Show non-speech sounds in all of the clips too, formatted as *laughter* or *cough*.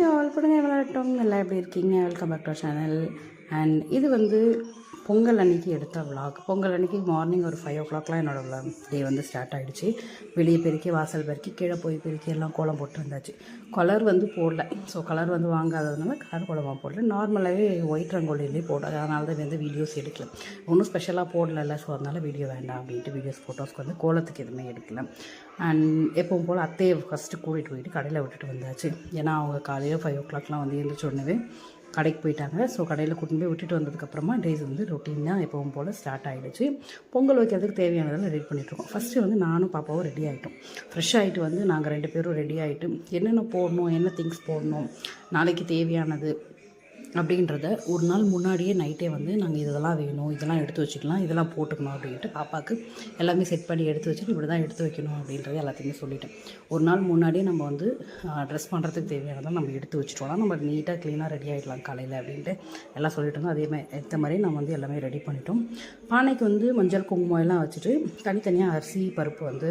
Hi all படுங்க விளையாட்டோம். எல்லாம் எப்படி இருக்கீங்க? Welcome back to channel and இது வந்து பொங்கல் அன்னைக்கு எடுத்த விளாக் பொங்கல் அன்னைக்கு மார்னிங் ஒரு ஃபைவ் ஓ கிளாக்லாம் என்னோடய டே வந்து ஸ்டார்ட் ஆகிடுச்சு வெளியே பெருக்கி வாசல் பெருக்கி கீழே போய் பெருக்கி எல்லாம் கோலம் போட்டு வந்தாச்சு. கலர் வந்து போடல. ஸோ கலர் வந்து வாங்காததுனால கலர் கோலமாக போடல. நார்மலாகவே ஒயிட் ரங்கோலிலே போட அதனால தான் வந்து வீடியோஸ் எடுக்கல. ஒன்றும் ஸ்பெஷலாக போடல ஸோ அதனால் வீடியோ வேண்டாம் அப்படின்ட்டு வீடியோஸ் ஃபோட்டோஸ்க்கு வந்து கோலத்துக்கு எதுவுமே எடுக்கல. அண்ட் எப்பவும் போல் அத்தையை ஃபஸ்ட்டு கூட்டிகிட்டு போயிட்டு கடையில் விட்டுட்டு வந்தாச்சு. ஏன்னா அவங்க காலையில் ஃபைவ் ஓ கிளாக்லாம் வந்து எழுந்திரிச்ச உடனே கடைக்கு போயிட்டாங்க. ஸோ கடையில் கூட்டின்னு போய் விட்டுட்டு வந்ததுக்கப்புறமா டேஸ் வந்து ரொட்டீனாக எப்பவும் போல் ஸ்டார்ட் ஆகிடுச்சு பொங்கல் வைக்கிறதுக்கு தேவையானதெல்லாம் ரெடி பண்ணிட்டுருக்கோம் ஃபஸ்ட்டு வந்து நானும் பாப்பாவும் ரெடி ஆகிட்டோம் ஃப்ரெஷ் ஆகிட்டு வந்து நாங்கள் ரெண்டு பேரும் ரெடி ஆகிட்டு என்னென்ன போடணும் என்ன திங்ஸ் போடணும் நாளைக்கு தேவையானது அப்படின்றத ஒரு நாள் முன்னாடியே நைட்டே வந்து நாங்கள் இதெல்லாம் வேணும் இதெல்லாம் எடுத்து வச்சுக்கலாம் இதெல்லாம் போட்டுக்கணும் அப்படின்ட்டு பாப்பாவுக்கு எல்லாமே செட் பண்ணி எடுத்து வச்சுட்டு இப்படி தான் எடுத்து வைக்கணும் அப்படின்றத எல்லாத்தையுமே சொல்லிட்டேன். ஒரு நாள் முன்னாடியே நம்ம வந்து ட்ரெஸ் பண்ணுறதுக்கு தேவையானதை நம்ம எடுத்து வச்சுட்டோம்னா நம்ம நீட்டாக க்ளீனாக ரெடி ஆகிடலாம் காலையில் அப்படின்ட்டு எல்லாம் சொல்லிட்டு இருந்தோம். அதே மாதிரி ஏற்ற மாதிரி நம்ம வந்து எல்லாமே ரெடி பண்ணிட்டோம். பானைக்கு வந்து மஞ்சள் குங்குமம் எல்லாம் வச்சுட்டு தனித்தனியாக அரிசி பருப்பு வந்து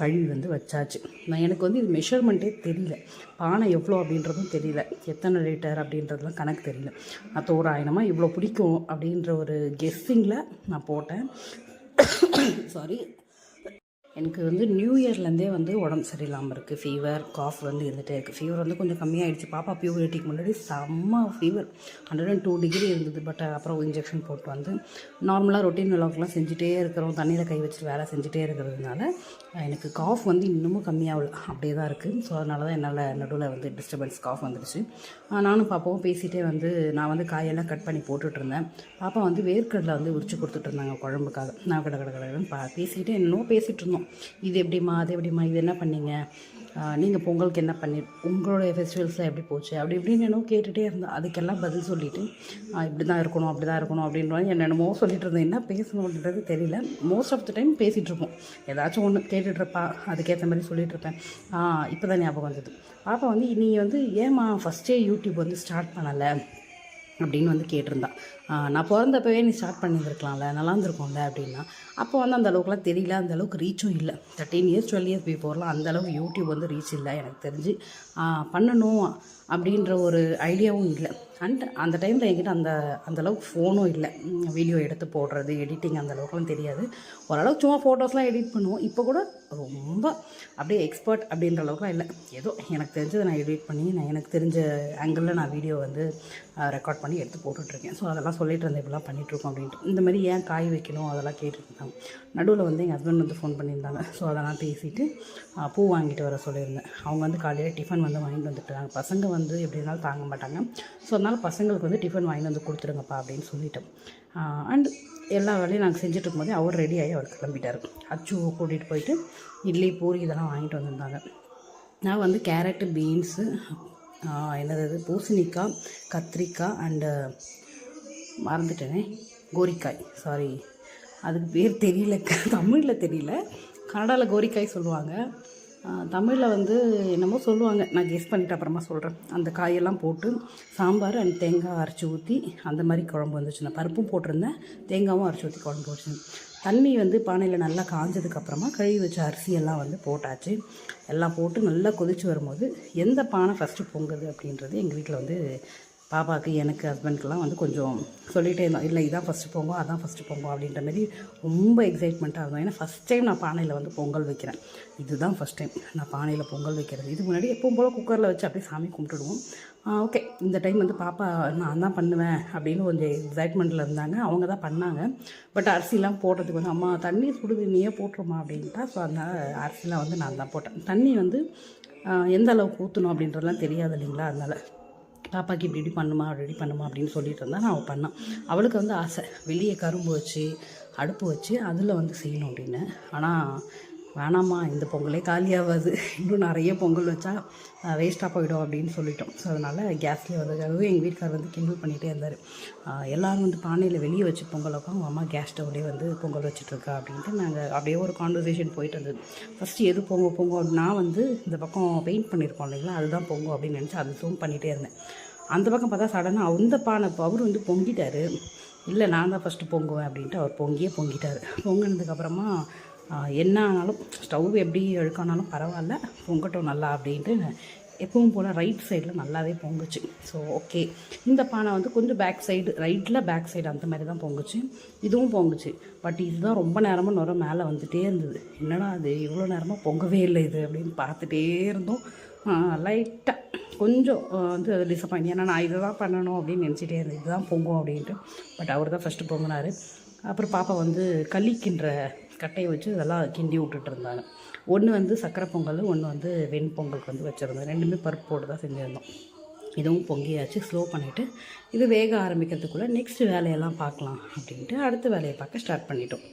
கழுவி வந்து வச்சாச்சு. நான் எனக்கு வந்து இது மெஷர்மெண்ட்டே தெரியல. பானை எவ்வளோ அப்படின்றதும் தெரியல. எத்தனை லிட்டர் அப்படின்றதுலாம் கணக்கு தெரியல. நான் தோராயணமாக இவ்வளோ பிடிக்கும் அப்படின்ற ஒரு கெஸ்ஸிங்கில் நான் போட்டேன். சாரி எனக்கு வந்து நியூ இயர்லேருந்தே வந்து உடம்பு சரியில்லாமல் இருக்குது ஃபீவர் காஃப் வந்து இருந்துகிட்டே இருக்குது ஃபீவர் வந்து கொஞ்சம் கம்மியாயிடுச்சு. பாப்பா பியூரிட்டிக்கு முன்னாடி செம்ம fever hundred and two degree இருந்தது. பட் அப்புறம் இன்ஜெக்ஷன் போட்டு வந்து நார்மலாக ரொட்டீன் விளாக்லாம் செஞ்சுட்டே இருக்கிறோம். தண்ணியில் கை வச்சுட்டு வேலை செஞ்சுட்டே இருக்கிறதுனால எனக்கு காஃப் வந்து இன்னமும் கம்மியாகல அப்படியே தான் இருக்குது ஸோ அதனால தான் என்னால் நடுவில் வந்து டிஸ்டர்பன்ஸ் காஃப் வந்துடுச்சு நானும் பாப்பாவும் பேசிகிட்டே வந்து நான் வந்து காயெல்லாம் கட் பண்ணி போட்டுட்டு இருந்தேன் பாப்பா வந்து வேர்க்கடலை வந்து உரிச்சு கொடுத்துட்டு இருந்தாங்க குழம்புக்காக. நான் கடை கடை கடைன்னு பா பேசிக்கிட்டே என்னோ பேசிகிட்டு இருந்தோம் இது எப்படிம்மா அது எப்படிம்மா இது என்ன பண்ணீங்க? நீங்கள் பொங்கலுக்கு என்ன பண்ணி உங்களுடைய ஃபெஸ்டிவல்ஸ்லாம் எப்படி போச்சு? அப்படி இப்படின்னு என்னமோ கேட்டுகிட்டே இருந்தேன். அதுக்கெல்லாம் பதில் சொல்லிவிட்டு இப்படி தான் இருக்கணும் அப்படி தான் இருக்கணும் அப்படின்ற என்னென்னமோ சொல்லிட்டு இருந்தேன். என்ன பேசணும் அப்படின்றது தெரியல. மோஸ்ட் ஆஃப் த டைம் பேசிகிட்டு இருப்போம். ஏதாச்சும் ஒன்று கேட்டுட்ருப்பா அதுக்கேற்ற மாதிரி சொல்லிகிட்ருப்பேன் இப்போ தான் ஞாபகம் வந்தது. பாப்பா வந்து நீ வந்து ஏம்மா ஃபஸ்ட்டே யூடியூப் வந்து ஸ்டார்ட் பண்ணலை? அப்படின்னு வந்து கேட்டிருந்தா. நான் பிறந்தப்பவே நீ ஸ்டார்ட் பண்ணியிருந்துருக்கலாம்ல நல்லா இருந்திருக்கும்ல அப்படின்னா. அப்போ வந்து அந்த அளவுக்குலாம் தெரியல அந்த அளவுக்கு ரீச்சும் இல்லை. தேர்ட்டீன் இயர்ஸ் டுவெல் இயர்ஸ் பிஃபோர்லாம் அந்தளவுக்கு யூடியூப் வந்து ரீச் இல்லை எனக்கு தெரிஞ்சு. பண்ணணும். அப்படின்ற ஒரு ஐடியாவும் இல்லை. அண்ட் அந்த டைமில் என்கிட்ட அந்த அந்த அளவுக்கு ஃபோனும் இல்லை. வீடியோ எடுத்து போடுறது எடிட்டிங் அந்த அளவுக்குலாம் தெரியாது. ஓரளவுக்கு சும்மா ஃபோட்டோஸ்லாம் எடிட் பண்ணுவோம். இப்போ கூட ரொம்ப அப்படியே எக்ஸ்பர்ட் அப்படின்ற அளவுக்குலாம் இல்லை. ஏதோ எனக்கு தெரிஞ்சதை நான் எடிட் பண்ணி நான் எனக்கு தெரிஞ்ச ஆங்கிளில் நான் வீடியோ வந்து ரெக்கார்ட் பண்ணி எடுத்து போட்டுட்ருக்கேன். ஸோ அதெல்லாம் சொல்லிட்டு இருந்தேன். இப்படிலாம் பண்ணிகிட்ருக்கோம் அப்படின்ட்டு. இந்த மாதிரி ஏன் காய் வைக்கணும்? அதெல்லாம் கேட்டுருந்தாங்க நடுவில் வந்து எங்கள் ஹஸ்பண்ட் வந்து ஃபோன் பண்ணியிருந்தாங்க. ஸோ அதெல்லாம் பேசிவிட்டு பூ வாங்கிட்டு வர சொல்லியிருந்தேன். அவங்க வந்து காலையில் டிஃபன் வந்து வாங்கிட்டு வந்துட்டுருக்காங்க பசங்க வந்து எப்படி இருந்தாலும் தாங்க மாட்டாங்க. ஸோ அதனால் பசங்களுக்கு வந்து டிஃபன் வாங்கிட்டு வந்து கொடுத்துருங்கப்பா அப்படின்னு சொல்லிட்டோம். அண்ட் எல்லா வேலையும் நாங்கள் செஞ்சுட்டு இருக்கும்போதே அவர் ரெடி ஆகி அவர் கிளம்பிட்டார். அச்சு கூட்டிகிட்டு போயிட்டு இட்லி பூரி இதெல்லாம் வாங்கிட்டு வந்திருந்தாங்க. நான் வந்து கேரட்டு பீன்ஸு என்னது இது? பூசணிக்காய் கத்திரிக்காய் அண்டு மறந்துட்டேனே கோரிக்காய். சாரி அதுக்கு பேர் தெரியல. *laughs* தமிழில் தெரியல. கன்னடாவில் கோரிக்காய் சொல்லுவாங்க. தமிழில் வந்து என்னமோ சொல்லுவாங்க. நான் கெஸ் பண்ணிட்டு அப்புறமா சொல்கிறேன் அந்த காயெல்லாம் போட்டு சாம்பார் அண்ட் தேங்காய் அரைச்சி ஊற்றி அந்த மாதிரி குழம்பு வந்துச்சு. நான் பருப்பும் போட்டிருந்தேன். தேங்காவும் அரைச்சி ஊற்றி குழம்பு வச்சுருந்தேன் தண்ணி வந்து பானையில் நல்லா காஞ்சதுக்கப்புறமா கழுவி வச்ச அரிசியெல்லாம் வந்து போட்டாச்சு. எல்லாம் போட்டு நல்லா கொதிச்சு வரும்போது எந்த பானை ஃபஸ்ட்டு பொங்குது அப்படின்றது எங்கள் வீட்டில் வந்து பாப்பாவுக்கு எனக்கு ஹஸ்பண்ட்க்கெலாம் வந்து கொஞ்சம் சொல்லிகிட்டே இருந்தோம் இல்லை இதான் ஃபஸ்ட்டு பொங்கும் அதான் ஃபஸ்ட்டு பொங்கும் அப்படின்ற மாதிரி ரொம்ப எக்ஸைட்மெண்ட்டாக இருந்தோம் ஏன்னா ஃபஸ்ட் டைம் நான் பானையில் வந்து பொங்கல் வைக்கிறேன். இதுதான் ஃபஸ்ட் டைம் நான் பானையில் பொங்கல் வைக்கிறது. இதுக்கு முன்னாடி எப்பவும் போல் குக்கரில் வச்சு அப்படியே சாமி கும்பிட்டுடுவோம். ஓகே இந்த டைம் வந்து பாப்பா நான் தான் பண்ணுவேன் அப்படின்னு கொஞ்சம் எக்ஸைட்மெண்ட்டில் இருந்தாங்க. அவங்க தான் பண்ணாங்க. பட் அரிசிலாம் போடுறதுக்கு வந்து அம்மா தண்ணி சுடுது நீயே போட்டுருமா அப்படின்ட்டா. ஸோ அதனால் அரிசிலாம் வந்து நான் தான் போட்டேன். தண்ணி வந்து எந்த அளவுக்கு ஊற்றணும் அப்படின்றதுலாம் தெரியாது இல்லைங்களா? அதனால் பாப்பாக்கு இப்படி இப்படி பண்ணுமா ரெடி பண்ணுமா அப்படின்னு சொல்லிட்டு இருந்தா நான் அவள் பண்ணான் அவளுக்கு வந்து ஆசை. வெளியே கரும்பு வச்சு அடுப்பு வச்சு அதில் வந்து செய்யணும் அப்படின்னு. ஆனால் வேணாம்மா இந்த பொங்கலே காலியாகாது இன்னும் நிறைய பொங்கல் வச்சா வேஸ்ட்டாக போயிடும் அப்படின்னு சொல்லிட்டோம். ஸோ அதனால் கேஸ்லேயே வந்து அதுவும் எங்கள் வீட்டுக்கார் வந்து கிண்டல் பண்ணிகிட்டே இருந்தார். எல்லோரும் வந்து பானையில் வெளியே வச்சு பொங்கல் வைப்போம். உங்கள் அம்மா கேஸ் ஸ்டவ்லேயே வந்து பொங்கல் வச்சுட்ருக்கா அப்படின்ட்டு நாங்கள் அப்படியே ஒரு கான்வர்சேஷன் போயிட்டு இருந்தது. ஃபஸ்ட்டு எது பொங்க பொங்கும் நான் வந்து இந்த பக்கம் பெயிண்ட் பண்ணியிருக்கோம் இல்லைங்களா? அதுதான் பொங்கும் அப்படின்னு நினச்சி அது ஜூம் பண்ணிகிட்டே இருந்தேன். அந்த பக்கம் பார்த்தா சடனாக அந்த பானை அவர் வந்து பொங்கிட்டார். இல்லை நான் தான் ஃபஸ்ட்டு பொங்குவேன் அப்படின்ட்டு அவர் பொங்கியே பொங்கிட்டார். பொங்கினதுக்கப்புறமா என்ன ஆனாலும் ஸ்டவ் எப்படி அழுக்கானாலும் பரவாயில்ல பொங்கட்டும் நல்லா அப்படின்ட்டு எப்பவும் போல் ரைட் சைடில் நல்லாவே பொங்குச்சு. ஸோ ஓகே இந்த பானை வந்து கொஞ்சம் பேக் சைடு ரைட்டில் பேக் சைடு அந்த மாதிரி தான் பொங்குச்சு. இதுவும் பொங்குச்சு. பட் இதுதான் ரொம்ப நேரமாக நுர மேலே வந்துகிட்டே இருந்தது. என்னடா அது இவ்வளோ நேரமாக பொங்கவே இல்லை இது அப்படின்னு பார்த்துட்டே இருந்தோம். லைட்டாக கொஞ்சம் வந்து அது டிசப்பாயிண்ட் ஏன்னா நான் இதை தான் பண்ணணும் அப்படின்னு நினச்சிட்டே இருந்தேன். இதுதான் பொங்கும் அப்படின்ட்டு. பட் அவர் தான் ஃபஸ்ட்டு பொங்கினார். அப்புறம் பாப்பா வந்து களிக்கின்ற கட்டையை வச்சு இதெல்லாம் கிண்டி விட்டுட்டு இருந்தாங்க. ஒன்று வந்து சக்கரை பொங்கல் ஒன்று வந்து வெண்பொங்கலுக்கு வந்து வச்சுருந்தோம். ரெண்டுமே பருப்போடு தான் செஞ்சுருந்தோம். இதுவும் பொங்கியாச்சு ஸ்லோ பண்ணிவிட்டு இது வேக ஆரம்பிக்கிறதுக்குள்ளே நெக்ஸ்ட் வேலையெல்லாம் பார்க்கலாம் அப்படின்ட்டு அடுத்த வேலையை பார்க்க ஸ்டார்ட் பண்ணிட்டோம்.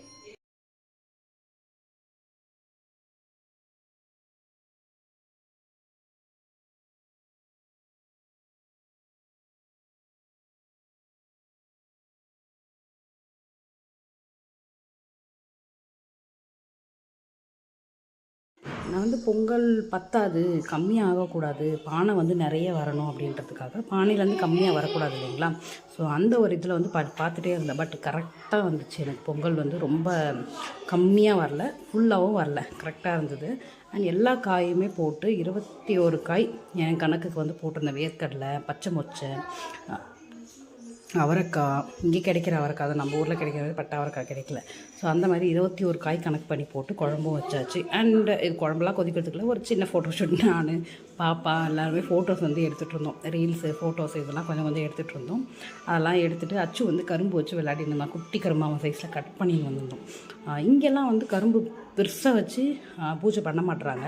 நான் வந்து பொங்கல் பத்தாது கம்மியாக ஆகக்கூடாது பானை வந்து நிறைய வரணும் அப்படின்றதுக்காக பானையிலேருந்து கம்மியாக வரக்கூடாது இல்லைங்களா? ஸோ அந்த ஒரு இதில் வந்து பா பார்த்துட்டே இருந்தேன். பட் கரெக்டாக வந்துச்சு. எனக்கு பொங்கல் வந்து ரொம்ப கம்மியாக வரல ஃபுல்லாகவும் வரல. கரெக்டாக இருந்தது. அண்ட் எல்லா காயுமே போட்டு இருபத்தி ஒரு காய் என் கணக்குக்கு வந்து போட்டிருந்தேன். வேர்க்கடலை பச்சை மொச்சை அவரைக்காய் இங்கே கிடைக்கிற அவரைக்காய் தான். நம்ம ஊரில் கிடைக்கிற மாதிரி பட்ட அவரைக்காய் கிடைக்கல. ஸோ அந்த மாதிரி இருபத்தி ஒரு காய் கணக்கு பண்ணி போட்டு குழம்பும் வச்சாச்சு. அண்ட் இது குழம்புலாம் கொதிக்கிறதுக்குள்ள ஒரு சின்ன ஃபோட்டோ ஷூட் நான் பாப்பா எல்லாருமே ஃபோட்டோஸ் வந்து எடுத்துகிட்டு இருந்தோம். ரீல்ஸு ஃபோட்டோஸ் இதெல்லாம் கொஞ்சம் கொஞ்சம் எடுத்துகிட்டு இருந்தோம். அதெல்லாம் எடுத்துகிட்டு அச்சு வந்து கரும்பு வச்சு விளையாடிட்டு இருந்தான் குட்டி கரும்பாவை சைஸில் கட் பண்ணி வந்திருந்தோம். இங்கெல்லாம் வந்து கரும்பு பெருசாக வச்சு பூஜை பண்ண மாட்டுறாங்க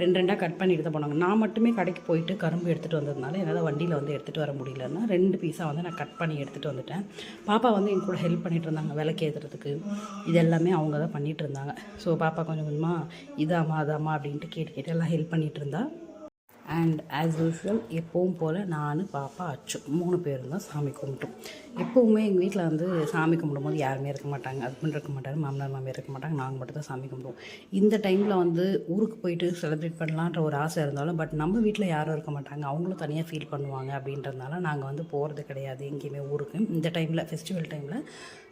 ரெண்டு ரெண்டாக கட் பண்ணிட்டு தான் போனாங்க. நான் மட்டுமே கடைக்கு போயிட்டு கரும்பு எடுத்துகிட்டு வந்ததுனால என்னால் வண்டியில் வந்து எடுத்துகிட்டு வர முடியலன்னா ரெண்டு பீஸாக வந்து நான் கட் பண்ணி எடுத்துகிட்டு வந்துட்டேன். பாப்பா வந்து என் கூட ஹெல்ப் பண்ணிட்டு இருந்தாங்க விலைக்கு ஏற்றுறதுக்கு இது எல்லாமே அவங்க தான் பண்ணிகிட்டு இருந்தாங்க. ஸோ பாப்பா கொஞ்சம் கொஞ்சமாக இதாம்மா அதாம்மா அப்படின்ட்டு கேட்டு கேட்டு எல்லாம் ஹெல்ப் பண்ணிகிட்டு இருந்தா அண்ட் ஆஸ் யூஷுவல் எப்பவும் போல் நான் பாப்பா அச்சு மூணு பேரும் தான் சாமி கும்பிட்டோம். எப்போவுமே எங்கள் வீட்டில் வந்து சாமி கும்பிடும்போது யாருமே இருக்க மாட்டாங்க. ஹஸ்பண்ட் இருக்க மாட்டாங்க மாமனார் மாமியார் இருக்க மாட்டாங்க. நாங்கள் மட்டும் தான் சாமி கும்பிடுவோம். இந்த டைமில் வந்து ஊருக்கு போயிட்டு செலிப்ரேட் பண்ணலான்ற ஒரு ஆசை இருந்தாலும் பட் நம்ம வீட்டில் யாரும் இருக்க மாட்டாங்க. அவங்களும் தனியாக ஃபீல் பண்ணுவாங்க அப்படின்றதுனால நாங்கள் வந்து போகிறது கிடையாது எங்கேயுமே ஊருக்கு. இந்த டைமில் ஃபெஸ்டிவல் டைமில்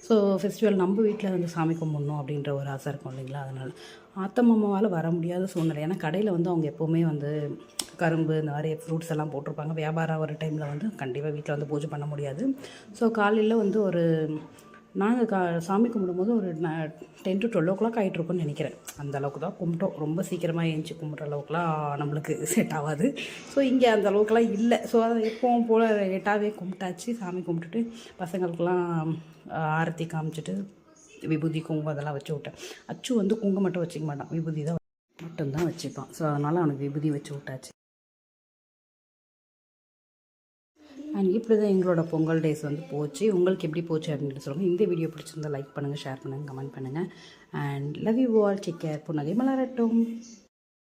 ஸோ ஃபெஸ்டிவல் நம்ம வீட்டில் வந்து சாமி கும்பிடணும் அப்படின்ற ஒரு ஆசை இருக்கும் இல்லைங்களா? அதனால். அத்தை மாமாவால் வர முடியாத சூழ்நிலை. ஏன்னா கடையில் வந்து அவங்க எப்போவுமே வந்து கரும்பு இந்த மாதிரி ஃப்ரூட்ஸ் எல்லாம் போட்டிருப்பாங்க. வியாபாரம் ஒரு டைமில் வந்து கண்டிப்பாக வீட்டில் வந்து பூஜை பண்ண முடியாது. ஸோ காலையில் வந்து ஒரு நாங்கள் கா சாமி கும்பிடும்போது ஒரு ten to twelve o'clock ஆகிட்ருக்கும்னு நினைக்கிறேன். அந்த அளவுக்கு தான் கும்பிட்டோம். ரொம்ப சீக்கிரமாக ஏஞ்சி கும்பிட்ற அளவுக்குலாம் நம்மளுக்கு செட் ஆகாது. ஸோ இங்கே அந்த அளவுக்குலாம் இல்லை. ஸோ அதை எப்போவும் போல் லேட்டாகவே கும்பிட்டாச்சு. சாமி கும்பிட்டுட்டு பசங்களுக்கெல்லாம் ஆரத்தி காமிச்சிட்டு விபூதி குங்குமம் அதெல்லாம் வச்சு விட்டேன். அச்சு வந்து குங்குமம் மட்டும் வச்சுக்க மாட்டான். விபூதி தான் மட்டும்தான் வச்சுப்பான். ஸோ அதனால் அவனுக்கு விபூதி வச்சு விட்டாச்சு. அண்ட் இப்படி தான் எங்களோட பொங்கல் டேஸ் வந்து போச்சு. உங்களுக்கு எப்படி போச்சு அப்படின்னு சொல்லுங்கள் இந்த வீடியோ பிடிச்சிருந்தால் லைக் பண்ணுங்கள் ஷேர் பண்ணுங்கள் கமெண்ட் பண்ணுங்கள் and love you all take care புன்னகை மலரட்டும்.